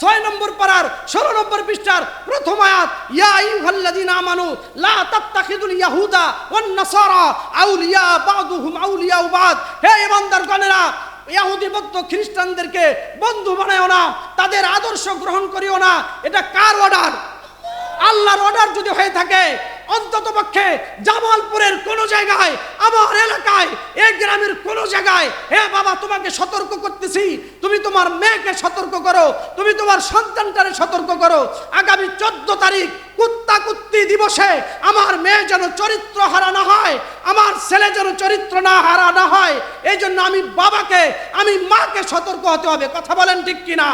ছয় নম্বর পাড়ার, ষোলো নম্বর পৃষ্ঠার প্রথম আয়াত, ইয়া আইয়ুহাল্লাযীনা আমানু, লা তাত্তাখিদুল ইয়াহুদা ওয়ান নাসারা আউলিয়া বাদুহুম আউলিয়া বাদ। হে ইমানদারগণেরা, ইয়াহুদি ভক্ত খ্রিস্টানদেরকে বন্ধু বানায়ও না, তাদের আদর্শ গ্রহণ করিও না। এটা কার অর্ডার আল্লাহর অর্ডার যদি হয়ে থাকে অন্তত পক্ষে জামালপুরের কোন জায়গায়, আমার এলাকায়, এই গ্রামের কোন জায়গায়, হে বাবা, তোমাকে সতর্ক করতেছি। তুমি তোমার মেয়েকে সতর্ক করো, তুমি তোমার সন্তানটারে সতর্ক করো। আগামী চোদ্দ তারিখ কুত্তা কুত্তি দিবসে আমার মেয়ে যেন চরিত্র হারা না হয়, আমার ছেলে যেন চরিত্র না হারা না হয় এই জন্য আমি বাবাকে, আমি মাকে সতর্ক হতে হবে। কথা বলেন ঠিক কিনা?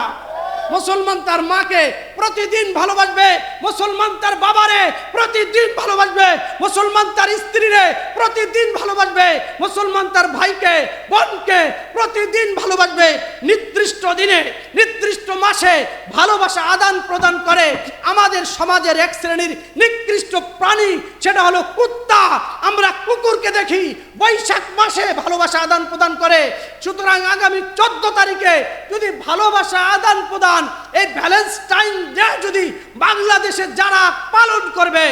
মুসলমান তার মাকে প্রতিদিন ভালোবাসবে, মুসলমান তার বাবারে প্রতিদিন ভালোবাসবে, মুসলমান তার স্ত্রীরে প্রতিদিন ভালোবাসবে, মুসলমান তার ভাইকে, বোনকে প্রতিদিন ভালোবাসবে। নির্দিষ্ট দিনে, নির্দিষ্ট মাসে ভালোবাসা আদান প্রদান করে আমাদের সমাজের এক শ্রেণির নিকৃষ্ট প্রাণী, সেটা হলো কুত্তা। আমরা কুকুরকে দেখি, বৈশাখ মাসে ভালোবাসা আদান প্রদান করে। সুতরাং আগামী চোদ্দ তারিখে যদি ভালোবাসা আদান প্রদান, এই ভ্যালেন্টাইন ডে যদি বাংলাদেশে যারা পালন করবে,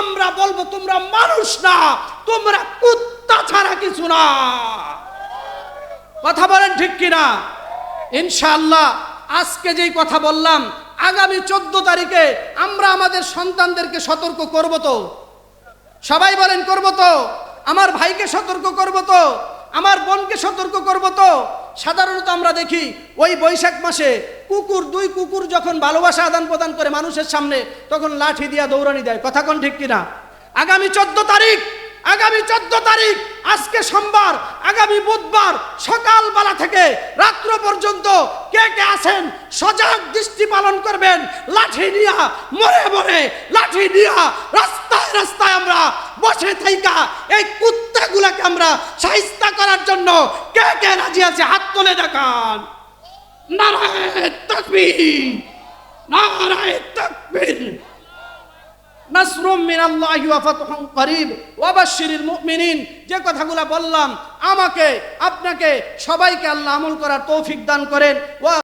আমরা বলব তোমরা মানুষ না, তোমরা কুত্তা ছাড়া কিছু না। কথা বলেন ঠিক কিনা? ইনশাআল্লাহ, আজকে যেই কথা বললাম, আগামী চোদ্দ তারিখে আমরা আমাদের সন্তানদেরকে সতর্ক করব তো। সবাই বলেন করব তো? আমার ভাইকে সতর্ক করব তো? আমার বোনকে সতর্ক করব তো। সাধারণত আমরা দেখি, ওই বৈশাখ মাসে কুকুর, দুই কুকুর যখন ভালোবাসা আদান প্রদান করে মানুষের সামনে, তখন লাঠি দিয়া দৌড়ানি দেয়। কথা কোন ঠিক কিনা? আগামী চোদ্দ তারিখ, আগামী চোদ্দ তারিখ, আজকে সোমবার, আগামী বুধবার পর্যন্ত কে আছেন, সজাগ দৃষ্টি পালন করবেন, লাঠি নিয়া মরে মরে, লাঠি নিয়া রাস্তায় রাস্তায় আমরা বসে থাইকা এই কুত্তাগুলাকে আমরা সাহিস্তা করার জন্য কে কে রাজি আছে হাত তুলে দেখান। নারায় তাকবীর নারায় তাকবীর। যে কথাগুলো বললাম, আমাকে, আপনাকে, সবাইকে আল্লাহ আমল করার তৌফিক দান করেন। ওয়া